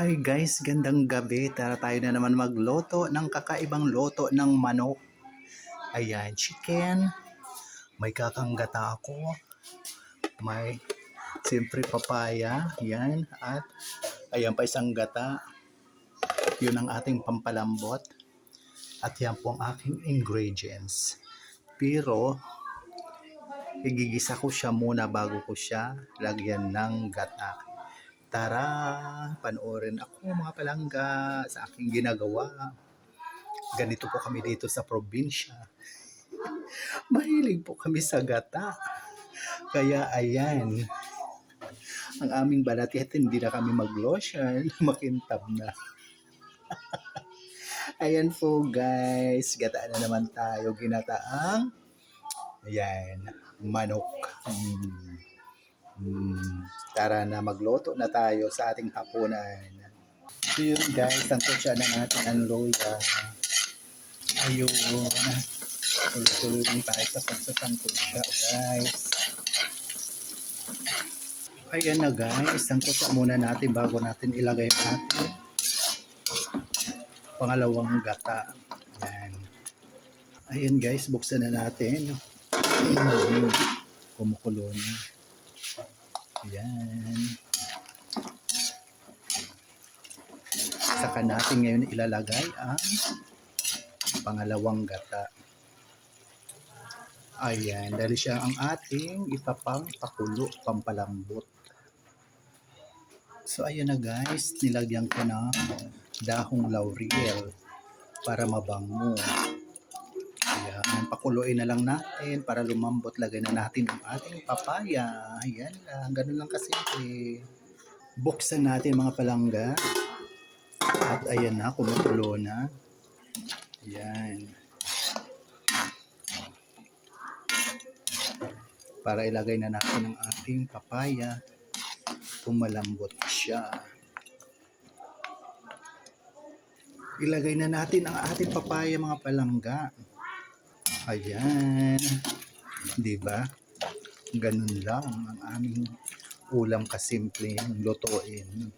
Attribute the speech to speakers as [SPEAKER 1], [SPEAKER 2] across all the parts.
[SPEAKER 1] Hi guys, gandang gabi. Tara tayo na naman magloto ng kakaibang loto ng manok. Ayan, chicken. May kakanggata ako. May siyempre papaya. Yan. At ayan pa isang gata. Yun ang ating pampalambot. At yan po ang aking ingredients. Pero, igigisa ko siya muna bago ko siya lagyan ng gata. Tara, panoorin ako mga palangga sa aking ginagawa. Ganito po kami dito sa probinsya. Mahilig po kami sa gata. Kaya ayan, ang aming balat kahit hindi na kami mag-lotion, makintab na. ayan po guys, gata na naman tayo, ginataang, ayan, manok. Mm. Mm, tara na magluto na tayo sa ating hapunan. So yun guys, ang kutsa ng ating anloya. Ayun. Tuloy-tuloy lang tayo sa pagsasang kutsa guys. Ayan na guys, ang kutsa muna natin bago natin ilagay ang ating pangalawang gata. Ayan. Ayan guys, buksan na natin. Kumukulo na. Yan. Saka natin ngayon ilalagay ang pangalawang gata. Ayan, dahil siya ang ating ipapang pakulo, pampalambot. So ayan na guys, nilagyan ko na dahong laurel para mabango. Ayan, pakuluin na lang natin para lumambot. Lagay na natin ang ating papaya. Ayan lang, ganun lang kasimple. Buksan natin mga palangga. At ayan na, kumukulo na. Ayan. Para ilagay na natin ang ating papaya. Pumalambot siya. Ilagay na natin ang ating papaya mga palangga. Ayan. Di ba? Ganun lang ang aming ulam kasimple lutuin.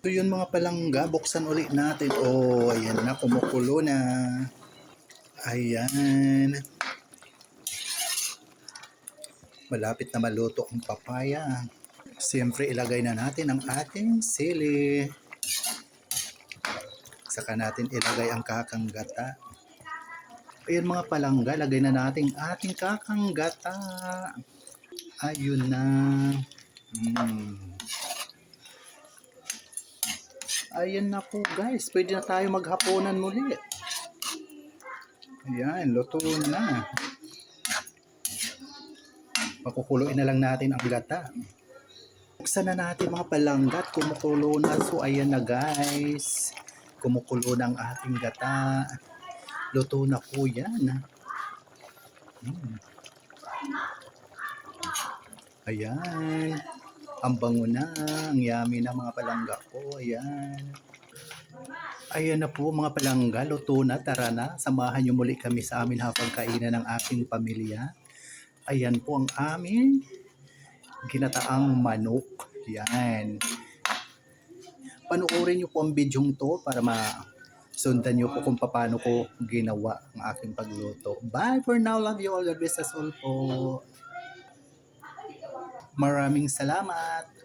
[SPEAKER 1] So yun mga palangga, buksan ulit natin. Oh, ayan na, kumukulo na. Ayan. Malapit na maluto ang papaya. Siyempre, ilagay na natin ang ating sili. Saka natin ilagay ang kakanggata. Ayun mga palangga, lagay na natin ating kakanggata. Ayun na. Mm. Ayun na po guys, pwede na tayo maghapunan muli. Ayan, luto na. Pakukuloyin na lang natin ang gata. Buksan na natin mga palanggat, kumukulo na. So ayan na guys, kumukulo na ang ating gata. Luto na po yan. Hmm. Ayan. Ang bango na. Ang yummy na mga palangga ko. Ayan. Ayan na po mga palangga. Luto na. Tara na. Samahan niyo muli kami sa amin habang kainan ng aking pamilya. Ayan po ang amin. Ginataang manok. Yan. Panoorin niyo po ang bidyong to para ma sundan niyo po kung paano ko ginawa ang aking pagluto. Bye for now. Love you all. God bless us all po. Maraming salamat.